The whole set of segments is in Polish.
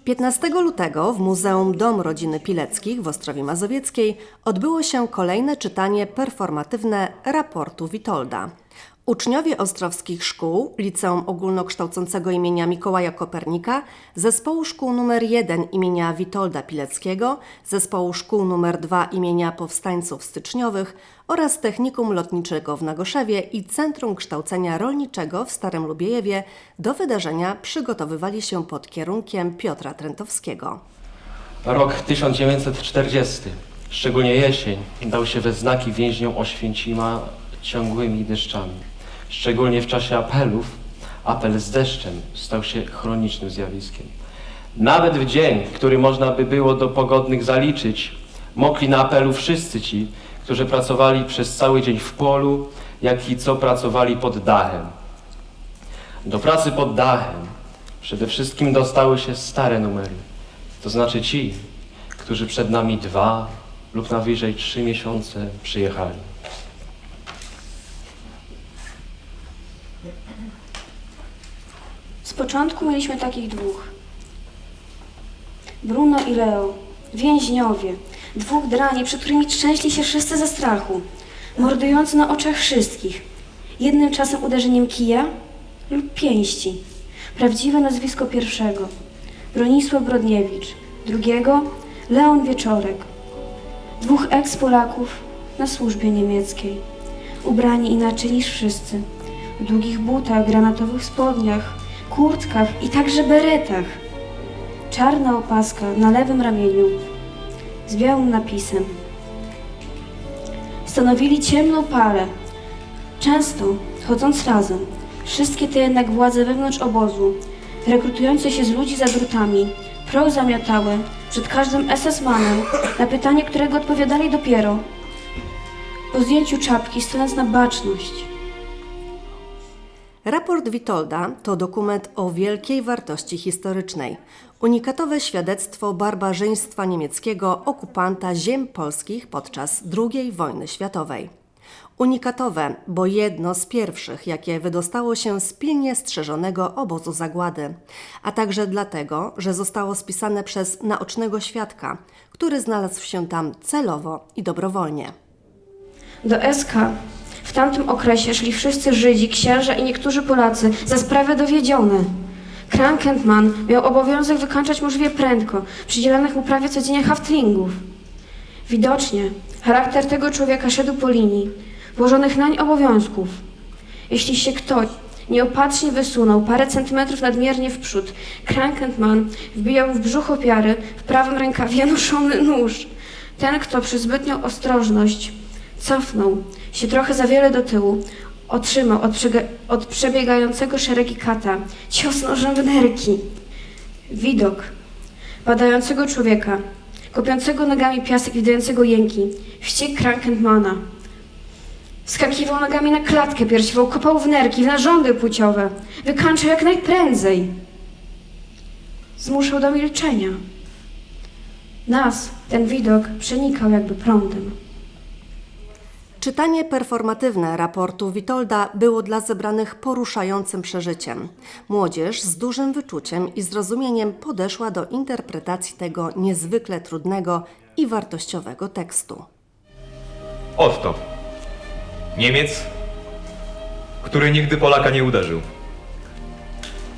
15 lutego w Muzeum Dom Rodziny Pileckich w Ostrowie Mazowieckiej odbyło się kolejne czytanie performatywne raportu Witolda. Uczniowie ostrowskich szkół, Liceum Ogólnokształcącego imienia Mikołaja Kopernika, Zespołu Szkół nr 1 imienia Witolda Pileckiego, Zespołu Szkół nr 2 imienia Powstańców Styczniowych oraz Technikum Lotniczego w Nagoszewie i Centrum Kształcenia Rolniczego w Starym Lubiejewie do wydarzenia przygotowywali się pod kierunkiem Piotra Trentowskiego. Rok 1940, szczególnie jesień, dał się we znaki więźniom Oświęcima ciągłymi deszczami. Szczególnie w czasie apelów, apel z deszczem stał się chronicznym zjawiskiem. Nawet w dzień, który można by było do pogodnych zaliczyć, mokli na apelu wszyscy ci, którzy pracowali przez cały dzień w polu, jak i co pracowali pod dachem. Do pracy pod dachem przede wszystkim dostały się stare numery. To znaczy ci, którzy przed nami dwa lub najwyżej trzy miesiące przyjechali. Z początku mieliśmy takich dwóch. Bruno i Leo, więźniowie, dwóch drani, przed którymi trzęśli się wszyscy ze strachu, mordujący na oczach wszystkich. Jednym czasem uderzeniem kija lub pięści. Prawdziwe nazwisko pierwszego Bronisław Brodniewicz, drugiego Leon Wieczorek. Dwóch eks-Polaków na służbie niemieckiej, ubrani inaczej niż wszyscy, w długich butach, granatowych spodniach, kurtkach i także beretach. Czarna opaska na lewym ramieniu z białym napisem. Stanowili ciemną parę, często chodząc razem. Wszystkie te jednak władze wewnątrz obozu, rekrutujące się z ludzi za drutami, proch zamiatały przed każdym SS-manem na pytanie, którego odpowiadali dopiero po zdjęciu czapki, stojąc na baczność. Raport Witolda to dokument o wielkiej wartości historycznej. Unikatowe świadectwo barbarzyństwa niemieckiego okupanta ziem polskich podczas II wojny światowej. Unikatowe, bo jedno z pierwszych, jakie wydostało się z pilnie strzeżonego obozu zagłady, a także dlatego, że zostało spisane przez naocznego świadka, który znalazł się tam celowo i dobrowolnie. Do SK w tamtym okresie szli wszyscy Żydzi, księża i niektórzy Polacy za sprawę dowiedzione. Krankentman miał obowiązek wykańczać możliwie prędko, przydzielanych mu prawie codziennie haftlingów. Widocznie charakter tego człowieka szedł po linii włożonych nań obowiązków. Jeśli się ktoś nieopatrznie wysunął parę centymetrów nadmiernie w przód, Krankentman wbijał w brzuch ofiary w prawym rękawie noszony nóż. Ten, kto przy zbytnią ostrożność cofnął się trochę za wiele do tyłu, otrzymał od, od przebiegającego szeregi kata cios nożem w nerki. Widok padającego człowieka, kopiącego nogami piasek wydającego jęki, wściek Krankentmana. Wskakiwał nogami na klatkę piersiową, kopał w nerki, w narządy płciowe, wykańczał jak najprędzej. Zmuszał do milczenia. Nas ten widok przenikał jakby prądem. Czytanie performatywne raportu Witolda było dla zebranych poruszającym przeżyciem. Młodzież z dużym wyczuciem i zrozumieniem podeszła do interpretacji tego niezwykle trudnego i wartościowego tekstu. Otto. Niemiec, który nigdy Polaka nie uderzył.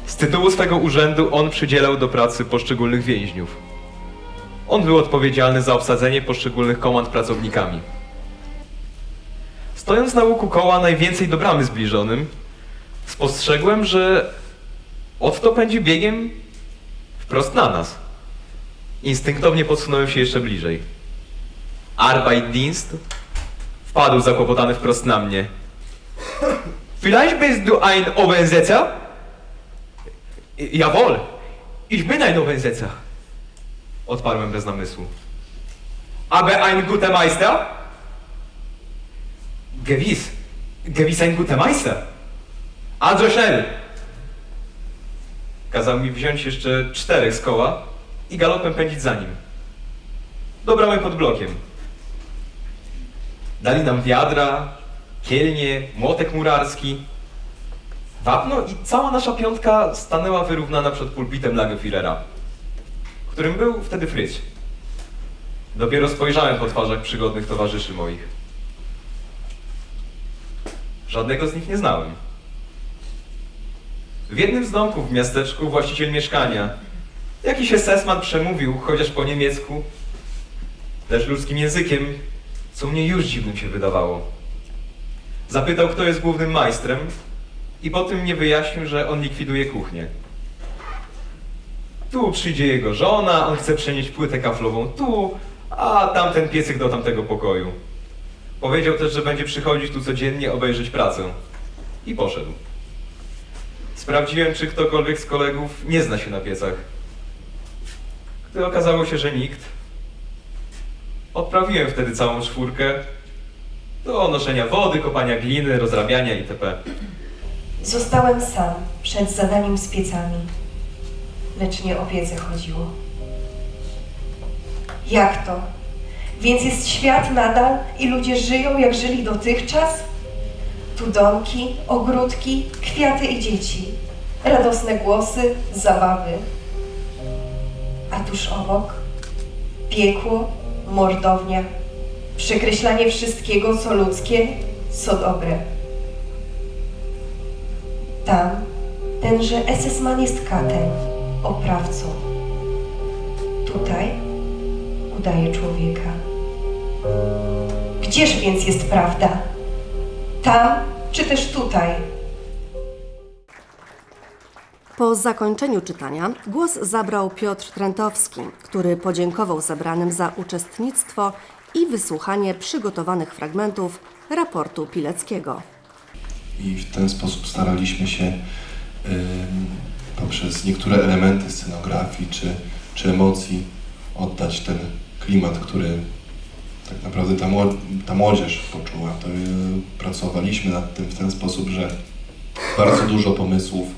Z tytułu swego urzędu on przydzielał do pracy poszczególnych więźniów. On był odpowiedzialny za obsadzenie poszczególnych komand pracownikami. Stojąc na łuku koła najwięcej do bramy zbliżonym, spostrzegłem, że Otto pędzi biegiem wprost na nas. Instynktownie podsunąłem się jeszcze bliżej. Arbeitdienst Wpadł zakłopotany wprost na mnie. Vielleicht bist du ein Oversetzer? Jawohl, ich bin ein Oversetzer. Odparłem bez namysłu. Aber ein guter Meister? Gewiss, gewiss ein guter Meister. Also. Kazał mi wziąć jeszcze czterech z koła i galopem pędzić za nim. Do bramy pod blokiem. Dali nam wiadra, kielnie, młotek murarski. Wapno i cała nasza piątka stanęła wyrównana przed pulpitem Lagerführera. którym był wtedy Fryć. Dopiero spojrzałem po twarzach przygodnych towarzyszy moich. Żadnego z nich nie znałem. W jednym z domków w miasteczku właściciel mieszkania, jakiś esesman przemówił, chociaż po niemiecku, też ludzkim językiem, co mnie już dziwnym się wydawało. Zapytał, kto jest głównym majstrem i potem mnie wyjaśnił, że on likwiduje kuchnię. Tu przyjdzie jego żona, on chce przenieść płytę kaflową tu, a tamten piecyk do tamtego pokoju. Powiedział też, że będzie przychodzić tu codziennie obejrzeć pracę. I poszedł. Sprawdziłem, czy ktokolwiek z kolegów nie zna się na piecach. Gdy okazało się, że nikt, odprawiłem wtedy całą czwórkę do noszenia wody, kopania gliny, rozrabiania itp. Zostałem sam przed zadaniem z piecami, lecz nie o piece chodziło. Jak to? Więc jest świat nadal i ludzie żyją, jak żyli dotychczas? Tu domki, ogródki, kwiaty i dzieci, radosne głosy, zabawy. A tuż obok piekło, mordownia, przekreślanie wszystkiego, co ludzkie, co dobre. Tam tenże SS-man jest katem, oprawcą. Tutaj udaje człowieka. Gdzież więc jest prawda? Tam czy też tutaj? Po zakończeniu czytania głos zabrał Piotr Trentowski, który podziękował zebranym za uczestnictwo i wysłuchanie przygotowanych fragmentów raportu Pileckiego. i w ten sposób staraliśmy się ym, poprzez niektóre elementy scenografii czy, czy emocji oddać ten klimat, który tak naprawdę ta, mło- ta młodzież poczuła. To, y, pracowaliśmy nad tym w ten sposób, że bardzo dużo pomysłów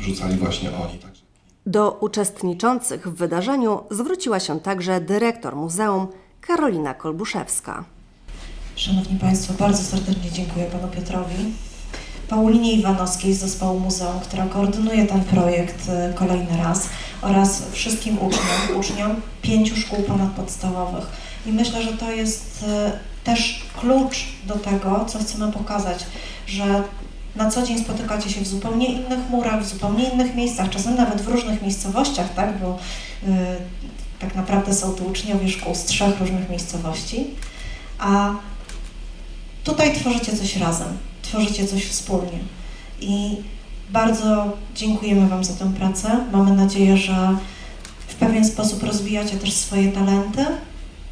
y, rzucali właśnie oni. Także Do uczestniczących w wydarzeniu zwróciła się także dyrektor muzeum Karolina Kolbuszewska. Szanowni Państwo, bardzo serdecznie dziękuję Panu Piotrowi, Paulinie Iwanowskiej z zespołu muzeum, która koordynuje ten projekt e, kolejny raz oraz wszystkim uczniom, uczniom pięciu szkół ponadpodstawowych. I myślę, że to jest e, też klucz do tego, co chcemy pokazać, że na co dzień spotykacie się w zupełnie innych murach, w zupełnie innych miejscach, czasem nawet w różnych miejscowościach, tak, bo y, tak naprawdę są tu uczniowie szkół z trzech różnych miejscowości, a tutaj tworzycie coś razem, tworzycie coś wspólnie. I bardzo dziękujemy Wam za tę pracę. Mamy nadzieję, że w pewien sposób rozwijacie też swoje talenty,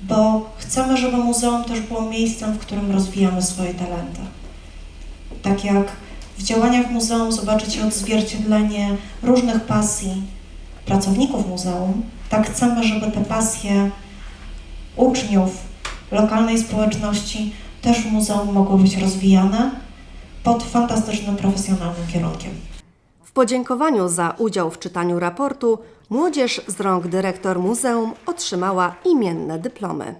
bo chcemy, żeby muzeum też było miejscem, w którym rozwijamy swoje talenty. Tak jak w działaniach muzeum zobaczycie odzwierciedlenie różnych pasji pracowników muzeum, tak chcemy, żeby te pasje uczniów lokalnej społeczności też w muzeum mogły być rozwijane pod fantastycznym, profesjonalnym kierunkiem. W podziękowaniu za udział w czytaniu raportu młodzież z rąk dyrektor muzeum otrzymała imienne dyplomy.